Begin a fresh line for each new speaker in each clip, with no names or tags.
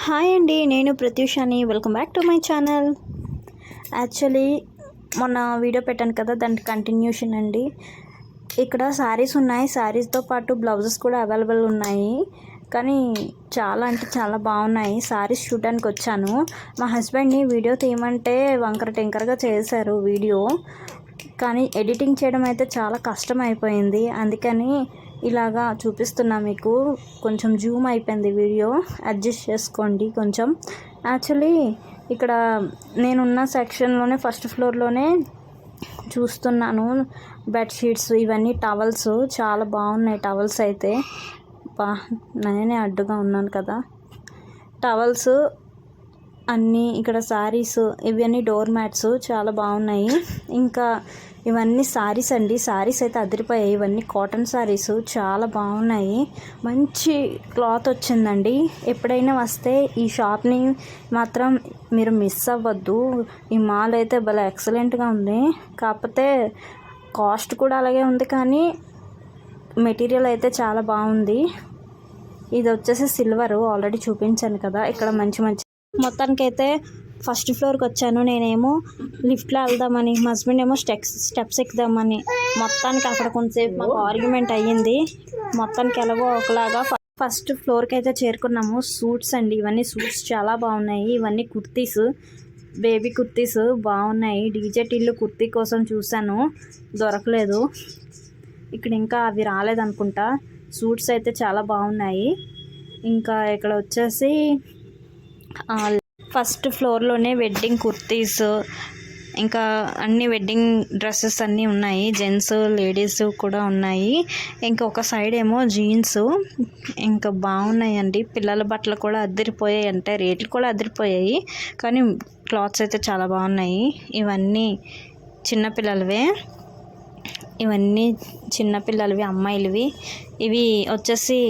Hi అండి నేను ప్రత్యూషాని welcome back to my channel actually మొన్న వీడియో పెట్టాను కదా దానికి కంటిన్యూషన్ అండి. ఇక్కడ శారీస్ ఉన్నాయి. శారీస్తో పాటు బ్లౌజెస్ కూడా అవైలబుల్ ఉన్నాయి. కానీ చాలా అంటే చాలా బాగున్నాయి. శారీస్ చూడడానికి వచ్చాను. మా హస్బెండ్ని వీడియో తీయమంటే వంకర టెంకరగా చేశారు వీడియో కానీ ఎడిటింగ్ చేయడం అయితే చాలా కష్టం అయిపోయింది. అందుకని ఇలాగా చూపిస్తున్నా మీకు. కొంచెం జూమ్ అయిపోయింది వీడియో. అడ్జస్ట్ చేసుకోండి కొంచెం. యాక్చువల్లీ ఇక్కడ నేనున్న సెక్షన్లోనే ఫస్ట్ ఫ్లోర్లోనే చూస్తున్నాను. బెడ్షీట్స్ ఇవన్నీ టవల్స్. చాలా బాగున్నాయి టవల్స్ అయితే. బా నేనే అడ్డుగా ఉన్నాను కదా. టవల్స్ అన్నీ ఇక్కడ శారీస్ ఇవన్నీ డోర్ మ్యాట్స్ చాలా బాగున్నాయి. ఇంకా ఇవన్నీ శారీస్ అండి. శారీస్ అయితే అదిరిపోయాయి. ఇవన్నీ కాటన్ శారీస్ చాలా బాగున్నాయి. మంచి క్లాత్ వచ్చిందండి. ఎప్పుడైనా వస్తే ఈ షాప్ని మాత్రం మీరు మిస్ అవ్వద్దు. ఈ మాల్ అయితే భలే ఎక్సలెంట్గా ఉంది. కాకపోతే కాస్ట్ కూడా అలాగే ఉంది కానీ మెటీరియల్ అయితే చాలా బాగుంది. ఇది వచ్చేసి సిల్వర్. ఆల్రెడీ చూపించాను కదా. ఇక్కడ మంచి మంచి మొత్తానికైతే ఫస్ట్ ఫ్లోర్కి వచ్చాను. నేనేమో లిఫ్ట్లో వెళ్దామని మా హస్బెండ్ ఏమో స్టెప్స్ స్టెప్స్ ఎక్కుదామని. మొత్తానికి అక్కడ కొంతసేపు మాకు ఆర్గ్యుమెంట్ అయ్యింది. మొత్తానికి ఎలాగో ఒకలాగా ఫస్ట్ ఫ్లోర్కి అయితే చేరుకున్నాము. సూట్స్ అండి ఇవన్నీ సూట్స్ చాలా బాగున్నాయి. ఇవన్నీ కుర్తీస్ బేబీ కుర్తీస్ బాగున్నాయి. డీజే టిల్లు కుర్తీ కోసం చూశాను. దొరకలేదు. ఇక్కడ ఇంకా అవి రాలేదనుకుంటా. సూట్స్ అయితే చాలా బాగున్నాయి. ఇంకా ఇక్కడ వచ్చేసి ఫస్ట్ ఫ్లోర్లోనే వెడ్డింగ్ కుర్తీస్ ఇంకా అన్ని వెడ్డింగ్ డ్రెస్సెస్ అన్నీ ఉన్నాయి. జెంట్స్ లేడీస్ కూడా ఉన్నాయి. ఇంకా ఒక సైడ్ ఏమో జీన్స్ ఇంకా బాగున్నాయండి. పిల్లల బట్టలు కూడా అద్దరిపోయాయి అంటే రేట్లు కూడా అద్దరిపోయాయి. కానీ క్లాత్స్ అయితే చాలా బాగున్నాయి. ఇవన్నీ చిన్నపిల్లలవే ఇవన్నీ చిన్నపిల్లలవి అమ్మాయిలవి. ఇవి వచ్చేసి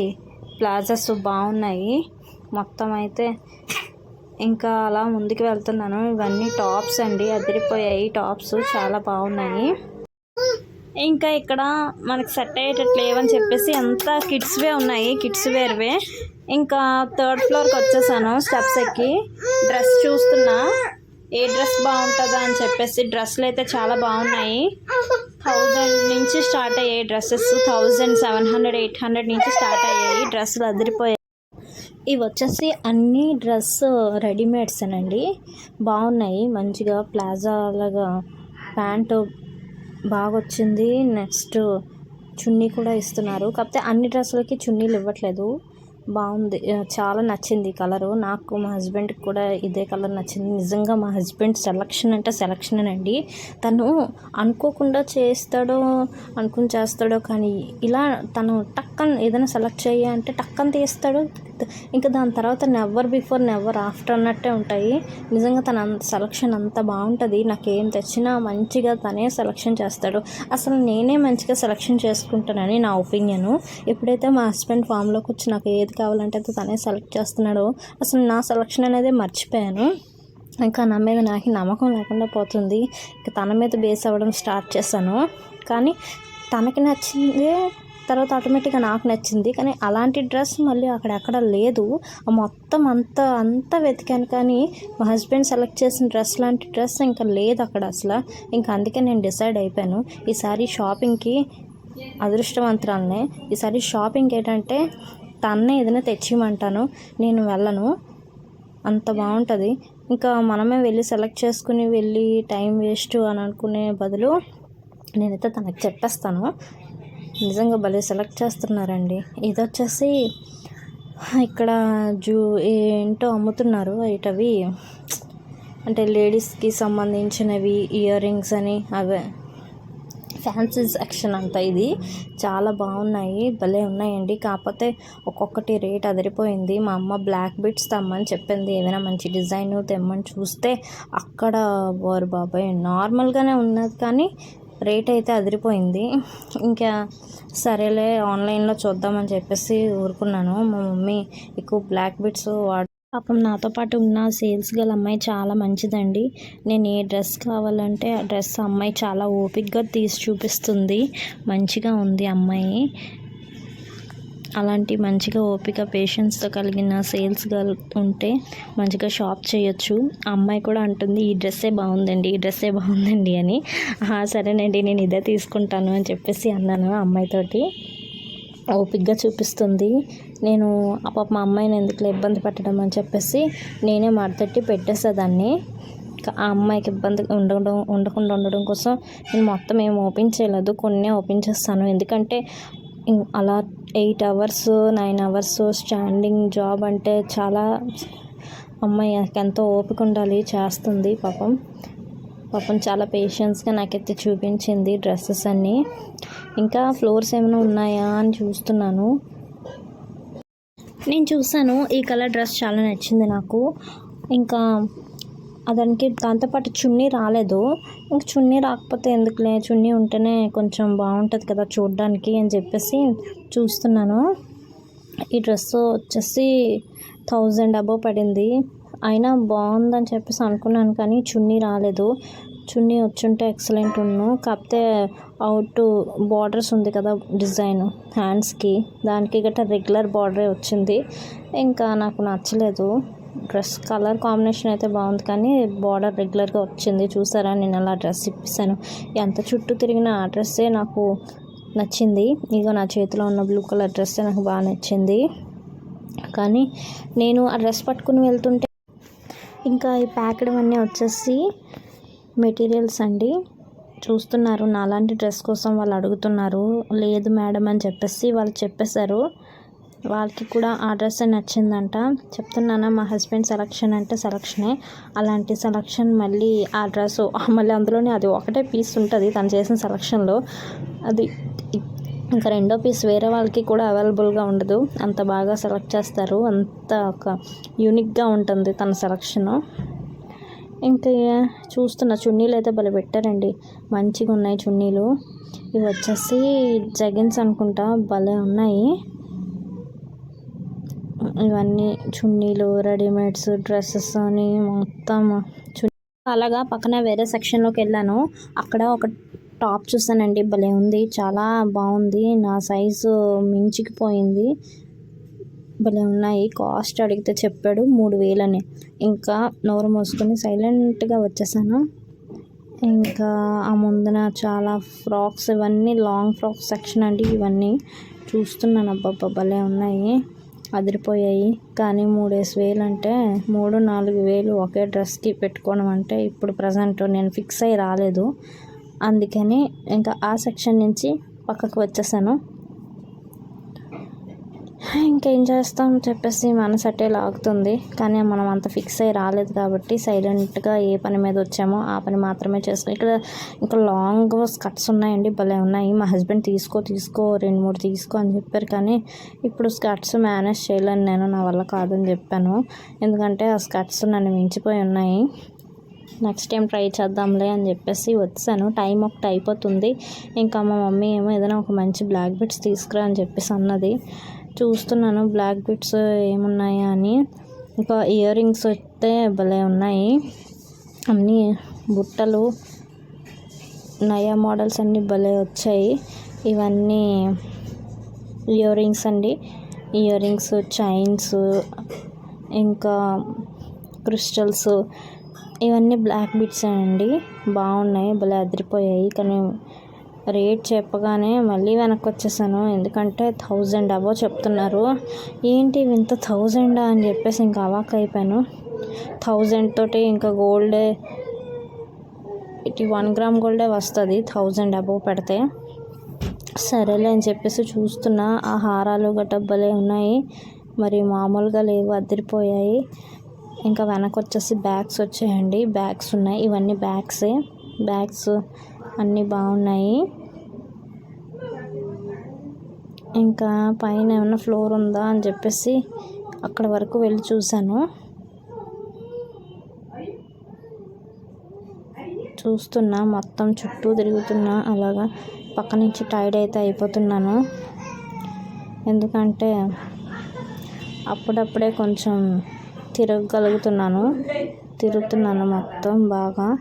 ప్లాజాస్ బాగున్నాయి. మొత్తం అయితే ఇంకా అలా ముందుకు వెళ్తున్నాను. ఇవన్నీ టాప్స్ అండి. అదిరిపోయాయి. టాప్స్ చాలా బాగున్నాయి. ఇంకా ఇక్కడ మనకి సెట్ అయ్యేటట్లు లేవని చెప్పేసి అంతా కిడ్స్వే ఉన్నాయి. కిడ్స్ వేర్వే ఇంకా థర్డ్ ఫ్లోర్కి వచ్చేసాను. స్టెప్స్ ఎక్కి డ్రెస్ చూస్తున్నా. ఏ డ్రెస్ బాగుంటుందా అని చెప్పేసి డ్రెస్సులు అయితే చాలా బాగున్నాయి. థౌజండ్ నుంచి స్టార్ట్ అయ్యాయి dresses. Thousand seven hundred eight hundred నుంచి స్టార్ట్ అయ్యాయి. డ్రెస్సులు అదిరిపోయాయి. ఇవి వచ్చేసి అన్ని డ్రెస్ రెడీమేడ్స్ అండి బాగున్నాయి మంచిగా ప్లాజా లాగా ప్యాంటు బాగా వచ్చింది నెక్స్ట్ చున్నీ కూడా ఇస్తున్నారు. కాకపోతే అన్ని డ్రెస్సులకి చున్నీలు ఇవ్వట్లేదు. బాగుంది చాలా నచ్చింది కలరు. నాకు మా హస్బెండ్కి కూడా ఇదే కలర్ నచ్చింది. నిజంగా మా హస్బెండ్ సెలక్షన్ అంటే సెలక్షన్ అండి తను అనుకోకుండా చేస్తాడో అనుకుని చేస్తాడో కానీ ఇలా తను టక్కన్ ఏదైనా సెలెక్ట్ చేయ అంటే టక్కన్ తీస్తాడు. ఇంకా దాని తర్వాత నెవర్ బిఫోర్ నెవర్ ఆఫ్టర్ అన్నట్టే ఉంటాయి. నిజంగా తన సెలక్షన్ అంత బాగుంటుంది. నాకు ఏం తెచ్చినా మంచిగా తనే సెలక్షన్ చేస్తాడు. అసలు నేనే మంచిగా సెలక్షన్ చేసుకుంటానని నా ఒపీనియను ఎప్పుడైతే మా హస్బెండ్ ఫామ్లోకి వచ్చి నాకు ఏది కావాలంటే అయితే తనే సెలెక్ట్ చేస్తున్నాడో అసలు నా సెలక్షన్ అనేది మర్చిపోయాను. ఇంకా నా మీద నాకు నమ్మకం లేకుండా పోతుంది. ఇంకా తన మీద బేస్ అవ్వడం స్టార్ట్ చేశాను. కానీ తనకి నచ్చిందే తర్వాత ఆటోమేటిక్గా నాకు నచ్చింది. కానీ అలాంటి డ్రెస్ మళ్ళీ అక్కడెక్కడ లేదు. మొత్తం అంత అంతా వెతికాను కానీ మా హస్బెండ్ సెలెక్ట్ చేసిన డ్రెస్ లాంటి డ్రెస్ ఇంకా లేదు అక్కడ అసలు. ఇంకా అందుకే నేను డిసైడ్ అయిపోయాను. ఈసారి షాపింగ్కి అదృష్టవంతురాలనే. ఈసారి షాపింగ్ ఏంటంటే తన్నే ఏదైనా తెచ్చిమంటాను నేను వెళ్ళను. అంత బాగుంటుంది. ఇంకా మనమే వెళ్ళి సెలెక్ట్ చేసుకుని వెళ్ళి టైం వేస్ట్ అని అనుకునే బదులు నేనైతే తనకు చెప్పేస్తాను. నిజంగా భలే సెలెక్ట్ చేస్తున్నారండి. ఇది వచ్చేసి ఇక్కడ జూ ఏంటో అమ్ముతున్నారు. ఇటవి అంటే లేడీస్కి సంబంధించినవి ఇయర్ రింగ్స్ అని అవే. ఫ్యాన్సీ సెక్షన్ అంతా ఇది. చాలా బాగున్నాయి. భలే ఉన్నాయండి. కాకపోతే ఒక్కొక్కటి రేట్ అదిరిపోయింది. మా అమ్మ బ్లాక్ బిట్స్ తెమ్మని చెప్పింది. ఏమైనా మంచి డిజైన్ తెమ్మని చూస్తే అక్కడ వారు బాబాయ్ నార్మల్గానే ఉన్నది కానీ రేట్ అయితే అదిరిపోయింది. ఇంకా సరేలే ఆన్లైన్లో చూద్దామని చెప్పేసి ఊరుకున్నాను. మా మమ్మీ ఎక్కువ బ్లాక్ బిట్స్ వాడు పాపం నాతో పాటు ఉన్న సేల్స్ గల అమ్మాయి చాలా మంచిదండి. నేను ఏ డ్రెస్ కావాలంటే ఆ డ్రెస్ అమ్మాయి చాలా ఓపిక్గా తీసి చూపిస్తుంది. మంచిగా ఉంది అమ్మాయి. అలాంటి మంచిగా ఓపిక పేషెన్స్తో కలిగిన సేల్స్ గర్ల్ ఉంటే మంచిగా షాప్ చేయొచ్చు. ఆ అమ్మాయి కూడా అంటుంది ఈ డ్రెస్సే బాగుందండి ఈ డ్రెస్సే బాగుందండి అని. సరేనండి నేను ఇదే తీసుకుంటాను అని చెప్పేసి అన్నాను ఆ అమ్మాయితోటి ఓపిక్గా చూపిస్తుంది. నేను పాప మా అమ్మాయిని ఎందుకు ఇబ్బంది పెట్టడం అని చెప్పేసి నేనే మడతట్టి పెట్టేసేదాన్ని ఆ అమ్మాయికి ఇబ్బంది ఉండడం ఉండకుండా ఉండడం కోసం నేను మొత్తం ఏం ఓపెన్ చేయలేదు. కొన్ని ఓపెన్ చేస్తాను. ఎందుకంటే అలా eight hours nine hours standing job అంటే చాలా అమ్మాయి ఎంతో ఓపిక ఉండాలి చేస్తుంది పాపం. పాపం చాలా పేషెన్స్గా నాకైతే చూపించింది డ్రెస్సెస్ అన్నీ. ఇంకా ఫ్లోర్స్ ఏమైనా ఉన్నాయా అని చూస్తున్నాను. నేను చూసాను ఈ కలర్ డ్రెస్ చాలా నచ్చింది నాకు. ఇంకా దానికి దాంతోపాటు చున్నీ రాలేదు. ఇంక చున్నీ రాకపోతే ఎందుకులే? చున్నీ ఉంటేనే కొంచెం బాగుంటుంది కదా చూడడానికి అని చెప్పేసి చూస్తున్నాను. ఈ డ్రెస్ వచ్చేసి థౌజండ్ అబవ్ పడింది. అయినా బాగుందని చెప్పేసి అనుకున్నాను కానీ చున్నీ రాలేదు. చున్నీ వచ్చుంటే ఎక్సలెంట్ ఉన్ను. కాకపోతే అవుట్ బార్డర్స్ ఉంది కదా డిజైన్ హ్యాండ్స్కి. దానికి గట్రా రెగ్యులర్ బార్డరే వచ్చింది. ఇంకా నాకు నచ్చలేదు. డ్రెస్ కలర్ కాంబినేషన్ అయితే బాగుంది కానీ బార్డర్ రెగ్యులర్గా వచ్చింది. చూసారా? నేను అలా డ్రెస్ ఇప్పిస్తాను ఎంత చుట్టూ తిరిగిన ఆ డ్రెస్సే నాకు నచ్చింది. ఇగో నా చేతిలో ఉన్న బ్లూ కలర్ డ్రెస్సే నాకు బాగా నచ్చింది. కానీ నేను ఆ డ్రెస్ పట్టుకుని వెళ్తుంటే ఇంకా ఈ ప్యాకెడ్ అన్నీ వచ్చేసి మెటీరియల్స్ అండి. చూస్తున్నారు. నాలాంటి డ్రెస్ కోసం వాళ్ళు అడుగుతున్నారు. లేదు మేడం అని చెప్పేసి వాళ్ళు చెప్పేశారు. వాళ్ళకి కూడా ఆ డ్రెస్ నచ్చిందంట. చెప్తున్నానా మా హస్బెండ్ సెలక్షన్ అంటే సెలక్షనే. అలాంటి సెలక్షన్ మళ్ళీ ఆ డ్రెస్ మళ్ళీ అందులోనే అది ఒకటే పీస్ ఉంటుంది తను చేసిన సెలక్షన్లో. అది ఇంకా రెండో పీస్ వేరే వాళ్ళకి కూడా అవైలబుల్గా ఉండదు. అంత బాగా సెలెక్ట్ చేస్తారు. అంత ఒక యూనిక్గా ఉంటుంది తన సెలక్షను. ఇంకా చూస్తున్న చున్నీలు అయితే భలే పెట్టారండి. మంచిగా ఉన్నాయి చున్నీలు. ఇవి వచ్చేసి జగిన్స్ అనుకుంటా భలే ఉన్నాయి. ఇవన్నీ చున్నీలు రెడీమేడ్స్ డ్రెస్సెస్ అని మొత్తం చున్నీ అలాగా పక్కన వేరే సెక్షన్లోకి వెళ్ళాను. అక్కడ ఒక టాప్ చూసానండి. భలే ఉంది. చాలా బాగుంది. నా సైజు మించికిపోయింది. భలే ఉన్నాయి. కాస్ట్ అడిగితే చెప్పాడు మూడు వేలని. ఇంకా నోరు మూసుకొని సైలెంట్గా వచ్చేసాను. ఇంకా ఆ ముందున చాలా ఫ్రాక్స్ ఇవన్నీ లాంగ్ ఫ్రాక్స్ సెక్షన్ అండి ఇవన్నీ. చూస్తున్నాను. అబ్బబ్బా భలే ఉన్నాయి. అదిరిపోయాయి. కానీ మూడేసి వేలు అంటే మూడు నాలుగు వేలు ఒకే డ్రెస్కి పెట్టుకోవడం అంటే ఇప్పుడు ప్రజెంట్ నేను ఫిక్స్ అయ్యి రాలేదు. అందుకని ఇంకా ఆ సెక్షన్ నుంచి పక్కకు వచ్చేసాను. ఇంకేం చేస్తాం చెప్పేసి మనసు అట్టే లాగుతుంది. కానీ మనం అంత ఫిక్స్ అయ్యి రాలేదు కాబట్టి సైలెంట్గా ఏ పని మీద వచ్చామో ఆ పని మాత్రమే చేసుకుని ఇక్కడ ఇంకా లాంగ్ స్కర్ట్స్ ఉన్నాయండి భలే ఉన్నాయి. మా హస్బెండ్ తీసుకో తీసుకో రెండు మూడు తీసుకో అని చెప్పారు కానీ ఇప్పుడు స్కర్ట్స్ మేనేజ్ చేయలేను నేను నా వల్ల కాదని చెప్పాను. ఎందుకంటే ఆ స్కర్ట్స్ నన్ను మించిపోయి ఉన్నాయి. నెక్స్ట్ టైం ట్రై చేద్దాంలే అని చెప్పేసి వచ్చాను. టైం ఒకటి అయిపోతుంది. ఇంకా మా మమ్మీ ఏమో ఏదైనా ఒక మంచి బ్లాక్ బెడ్స్ తీసుకురా అని చెప్పేసి అన్నది. చూస్తున్నాను. బ్లాక్ బిట్స్ ఏమున్నాయా అని. ఇంకా ఇయర్ రింగ్స్ వస్తే భలే ఉన్నాయి. అన్నీ బుట్టలు నయా మోడల్స్ అన్నీ భలే వచ్చాయి. ఇవన్నీ ఇయర్ రింగ్స్ అండి. ఇయర్ రింగ్స్ చైన్స్ ఇంకా క్రిస్టల్స్. ఇవన్నీ బ్లాక్ బిట్స్ అండి. బాగున్నాయి భలే అదిరిపోయాయి. కానీ రేట్ చెప్పగానే మళ్ళీ వెనక్కి వచ్చేసాను ఎందుకంటే థౌజండ్ అబో చెప్తున్నారు. ఏంటి ఇవి ఇంత థౌజండ్ అని చెప్పేసి ఇంకా అవాక్ అయిపోయాను. థౌజండ్ తోటి ఇంకా గోల్డ్ ఇటు వన్ గ్రామ్ గోల్డే వస్తుంది థౌజండ్ అబో పెడితే. సరేలే అని చెప్పేసి చూస్తున్నా. ఆ హారాలు గట్ట భలే ఉన్నాయి. మరి మామూలుగా లేవు అదిరిపోయాయి. ఇంకా వెనక వచ్చేసి బ్యాగ్స్ వచ్చాయండి. బ్యాగ్స్ ఉన్నాయి. ఇవన్నీ బ్యాగ్సే. బ్యాగ్స్ అన్నీ బాగున్నాయి. ఇంకా పైన ఏమైనా ఫ్లోర్ ఉందా అని చెప్పేసి అక్కడ వరకు వెళ్ళి చూశాను. చూస్తున్నా మొత్తం చుట్టూ తిరుగుతున్నా అలాగా పక్క నుంచి టైర్డ్ అయితే అయిపోతున్నాను. ఎందుకంటే అప్పుడప్పుడే కొంచెం తిరగగలుగుతున్నాను. తిరుగుతున్నాను మొత్తం బాగా.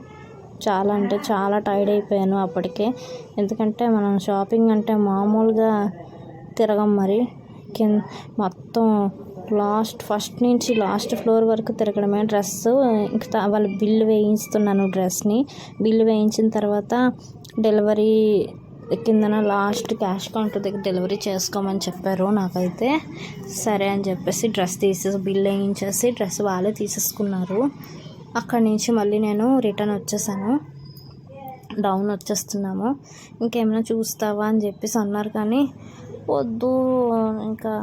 చాలా అంటే చాలా టైర్డ్ అయిపోయాను అప్పటికే. ఎందుకంటే మనం షాపింగ్ అంటే మామూలుగా తిరగం మరి. కింద మొత్తం లాస్ట్ ఫస్ట్ నుంచి లాస్ట్ ఫ్లోర్ వరకు తిరగడమే డ్రెస్ ఇంకా వాళ్ళు బిల్లు వేయించుతున్నాను డ్రెస్ని బిల్లు వేయించిన తర్వాత డెలివరీ కిందన లాస్ట్ క్యాష్ కౌంటర్ దగ్గర డెలివరీ చేసుకోమని చెప్పారు నాకైతే. సరే అని చెప్పేసి డ్రెస్ తీసేసి బిల్ వేయించేసి డ్రెస్ వాళ్ళే తీసేసుకున్నారు. అక్కడి నుంచి మళ్ళీ నేను రిటర్న్ వచ్చేసాను. డౌన్ వచ్చేస్తున్నాము. ఇంకేమైనా చూస్తావా అని చెప్పేసి అన్నారు కానీ వద్దు. ఇంకా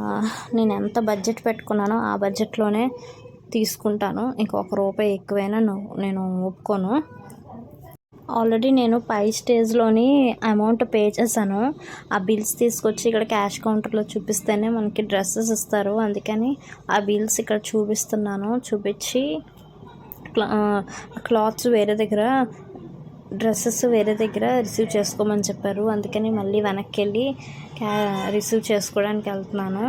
నేను ఎంత బడ్జెట్ పెట్టుకున్నానో ఆ బడ్జెట్లోనే తీసుకుంటాను. ఇంకొక రూపాయి ఎక్కువైనా నేను ఒప్పుకోను. ఆల్రెడీ నేను పై స్టేజ్లోని అమౌంట్ పే చేశాను. ఆ బిల్స్ తీసుకొచ్చి ఇక్కడ క్యాష్ కౌంటర్లో చూపిస్తేనే మనకి డ్రెస్సెస్ ఇస్తారు. అందుకని ఆ బిల్స్ ఇక్కడ చూపిస్తున్నాను. చూపించి క్లాత్స్ వేరే దగ్గర డ్రెస్సెస్ వేరే దగ్గర రిసీవ్ చేసుకోమని చెప్పారు. అందుకని మళ్ళీ వెనక్కి వెళ్ళి క్యా రిసీవ్ చేసుకోవడానికి వెళ్తున్నాను.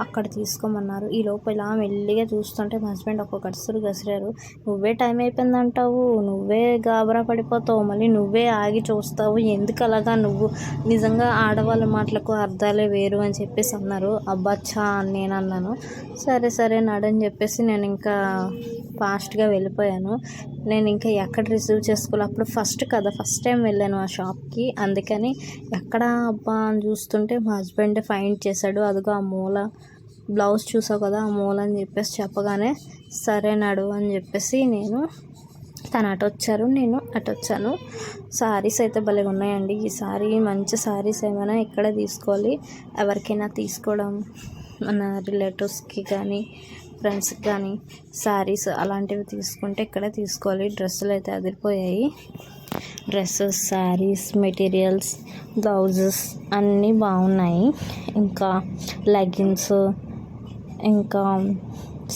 అక్కడ తీసుకోమన్నారు. ఈ లోపు ఇలా మెల్లిగా చూస్తుంటే మా హస్బెండ్ ఒక గడుసురు గసిరారు. నువ్వే టైం అయిపోయింది అంటావు నువ్వే గాబరా పడిపోతావు? మళ్ళీ నువ్వే ఆగి చూస్తావు? ఎందుకు అలాగా? నువ్వు నిజంగా ఆడవాళ్ళ మాటలకు అర్థాలే వేరు అని చెప్పేసి అన్నారు. అబ్బాచ్చా అని నేను అన్నాను. సరే సరే నడని చెప్పేసి నేను ఇంకా ఫాస్ట్గా వెళ్ళిపోయాను. నేను ఇంకా ఎక్కడ రిసీవ్ చేసుకోవాలి? అప్పుడు ఫస్ట్ కదా ఫస్ట్ టైం వెళ్ళాను ఆ షాప్కి. అందుకని ఎక్కడ అబ్బా అని చూస్తుంటే మా హస్బెండ్ ఫైండ్ చేశాడు. అదిగో ఆ మూల బ్లౌజ్ చూసావు కదా ఆ మూల అని చెప్పేసి చెప్పగానే సరే నడు అని చెప్పేసి నేను తను అటు వచ్చారు నేను అటు వచ్చాను. సారీస్ అయితే భలే ఉన్నాయండి. ఈ సారీ మంచి సారీస్ ఏమైనా ఇక్కడే తీసుకోవాలి. ఎవరికైనా తీసుకోవడం మన రిలేటివ్స్కి కానీ ఫ్రెండ్స్కి కానీ శారీస్ అలాంటివి తీసుకుంటే ఇక్కడే తీసుకోవాలి. డ్రెస్సులు అయితే అదిరిపోయాయి. డ్రెస్సెస్ శారీస్ మెటీరియల్స్ బ్లౌజెస్ అన్నీ బాగున్నాయి. ఇంకా లెగ్గింగ్స్ ఇంకా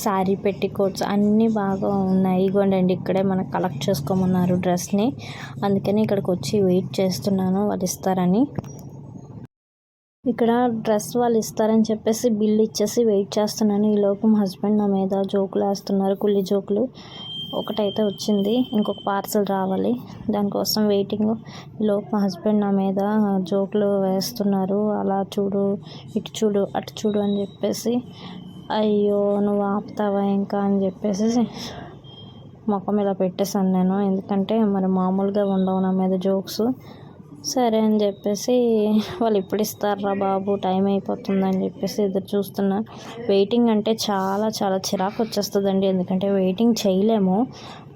శారీ పెట్టికోట్స్ అన్నీ బాగా ఉన్నాయి. ఇగోండి ఇక్కడే మనకు కలెక్ట్ చేసుకోమన్నారు డ్రెస్ని. అందుకని ఇక్కడికి వచ్చి వెయిట్ చేస్తున్నాను వాళ్ళు ఇస్తారని. ఇక్కడ డ్రెస్ వాళ్ళు ఇస్తారని చెప్పేసి బిల్ ఇచ్చేసి వెయిట్ చేస్తున్నాను. ఈలోపు మా హస్బెండ్ నా మీద జోకులు వేస్తున్నారు కుళ్ళి జోకులు. ఒకటైతే వచ్చింది ఇంకొక పార్సల్ రావాలి. దానికోసం వెయిటింగ్. లోపు మా హస్బెండ్ నా మీద జోకులు వేస్తున్నారు. అలా చూడు ఇటు చూడు అటు చూడు అని చెప్పేసి అయ్యో నువ్వు ఆపుతావా ఇంకా అని చెప్పేసి ముఖం ఇలా పెట్టేశాను నేను. ఎందుకంటే మరి మామూలుగా ఉండవు నా మీద జోక్స్. సరే అని చెప్పేసి వాళ్ళు ఇప్పుడు ఇస్తారా బాబు టైం అయిపోతుందని చెప్పేసి ఎదురు చూస్తున్నా. వెయిటింగ్ అంటే చాలా చాలా చిరాకు వచ్చేస్తుందండి. ఎందుకంటే వెయిటింగ్ చేయలేము.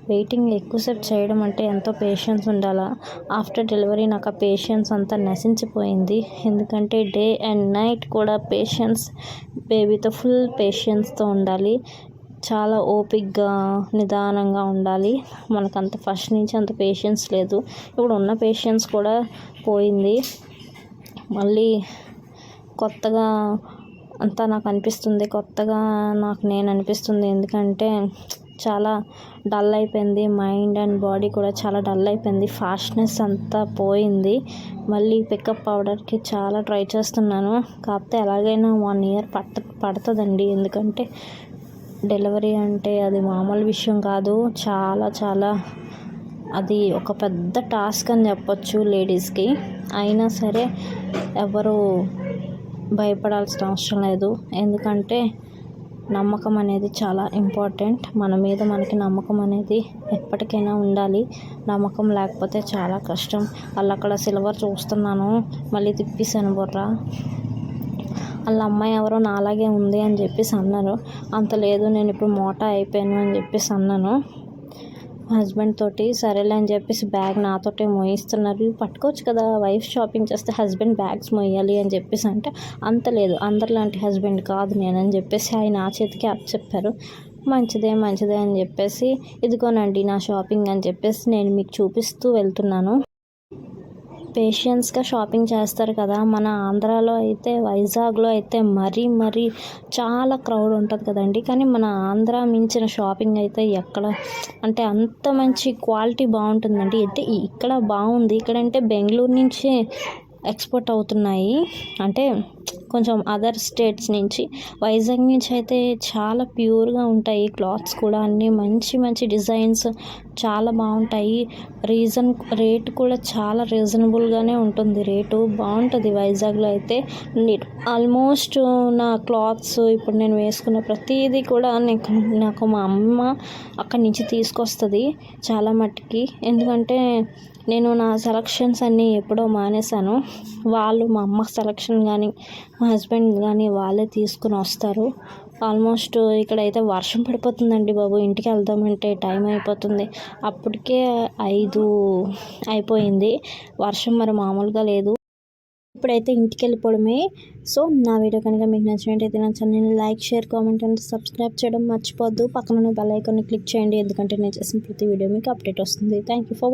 వెయిటింగ్ ఎక్కువసేపు చేయడం అంటే ఎంతో పేషెన్స్ ఉండాలా? ఆఫ్టర్ డెలివరీ నాకు ఆ పేషెన్స్ అంతా నశించిపోయింది. ఎందుకంటే డే అండ్ నైట్ కూడా పేషెన్స్ బేబీతో ఫుల్ పేషెన్స్తో ఉండాలి. చాలా ఓపిక్గా నిదానంగా ఉండాలి. మనకంత ఫస్ట్ నుంచి అంత పేషెన్స్ లేదు. ఇప్పుడు ఉన్న పేషెన్స్ కూడా పోయింది. మళ్ళీ కొత్తగా అంతా నాకు అనిపిస్తుంది. కొత్తగా నాకు నేను అనిపిస్తుంది. ఎందుకంటే చాలా డల్ అయిపోయింది మైండ్ అండ్ బాడీ కూడా చాలా డల్ అయిపోయింది ఫాస్ట్నెస్ అంతా పోయింది. మళ్ళీ పికప్ అవడానికి చాలా ట్రై చేస్తున్నాను. కాకపోతే ఎలాగైనా వన్ ఇయర్ పట్ట పడుతుందండి. ఎందుకంటే డెలివరీ అంటే అది మామూలు విషయం కాదు. చాలా చాలా అది ఒక పెద్ద టాస్క్ అని చెప్పొచ్చు లేడీస్కి. అయినా సరే ఎవరు భయపడాల్సిన అవసరం లేదు. ఎందుకంటే నమ్మకం అనేది చాలా ఇంపార్టెంట్. మన మీద మనకి నమ్మకం అనేది ఎప్పటికైనా ఉండాలి. నమ్మకం లేకపోతే చాలా కష్టం. వాళ్ళు అక్కడ సిల్వర్ చూస్తున్నాను. మళ్ళీ తిప్పేసాను బుర్ర. వాళ్ళ అమ్మాయి ఎవరో నాలాగే ఉంది అని చెప్పేసి అన్నారు. అంత లేదు. నేను ఇప్పుడు మోటా అయిపోయాను అని చెప్పేసి అన్నాను. హస్బెండ్ తోటి సరేలే అని చెప్పేసి బ్యాగ్ నాతోటే మోయిస్తున్నారు. పట్టుకోవచ్చు కదా వైఫ్ షాపింగ్ చేస్తే హస్బెండ్ బ్యాగ్స్ మోయాలి అని చెప్పేసి అంటే అంత లేదు. అందరిలాంటి హస్బెండ్ కాదు నేనని చెప్పేసి ఆయన ఆ చేతికి అప్ చెప్పారు. మంచిదే మంచిదే అని చెప్పేసి ఇదిగోనండి నా షాపింగ్ అని చెప్పేసి నేను మీకు చూపిస్తూ వెళ్తున్నాను. పేషెన్స్గా షాపింగ్ చేస్తారు కదా. మన ఆంధ్రాలో అయితే వైజాగ్లో అయితే మరీ మరీ చాలా క్రౌడ్ ఉంటుంది కదండి. కానీ మన ఆంధ్ర మించిన షాపింగ్ అయితే ఎక్కడ? అంటే అంత మంచి క్వాలిటీ బాగుంటుందండి. అయితే ఇక్కడ బాగుంది. ఇక్కడంటే బెంగళూరు నుంచి ఎక్స్పోర్ట్ అవుతున్నాయి. అంటే కొంచెం అదర్ స్టేట్స్ నుంచి. వైజాగ్ నుంచి అయితే చాలా ప్యూర్గా ఉంటాయి క్లాత్స్ కూడా అన్నీ. మంచి మంచి డిజైన్స్ చాలా బాగుంటాయి. రీజన్ రేట్ కూడా చాలా రీజనబుల్గానే ఉంటుంది. రేటు బాగుంటుంది వైజాగ్లో అయితే. ఆల్మోస్ట్ నా క్లాత్స్ ఇప్పుడు నేను వేసుకున్న ప్రతిదీ కూడా నాకు నాకు మా అమ్మ అక్కడి నుంచి తీసుకొస్తుంది చాలా మట్టుకి. ఎందుకంటే నేను నా సెలక్షన్స్ అన్నీ ఎప్పుడో మానేశాను. వాళ్ళు మా అమ్మ సెలక్షన్ కానీ మా హస్బెండ్ కానీ వాళ్ళే తీసుకుని వస్తారు. ఆల్మోస్ట్ ఇక్కడైతే వర్షం పడిపోతుందండి బాబు. ఇంటికి వెళ్దామంటే టైం అయిపోతుంది. అప్పటికే ఐదు అయిపోయింది. వర్షం మరి మామూలుగా లేదు. ఇప్పుడైతే ఇంటికి వెళ్ళిపోవడమే. సో నా వీడియో కనుక మీకు నచ్చినట్టయితే నా ఛానల్ని like share comment and subscribe చేయడం మర్చిపోద్దు పక్కన బెల్ ఐకాన్ని క్లిక్ చేయండి. ఎందుకంటే నేను చేసిన ప్రతి వీడియో మీకు అప్డేట్ వస్తుంది. Thank you for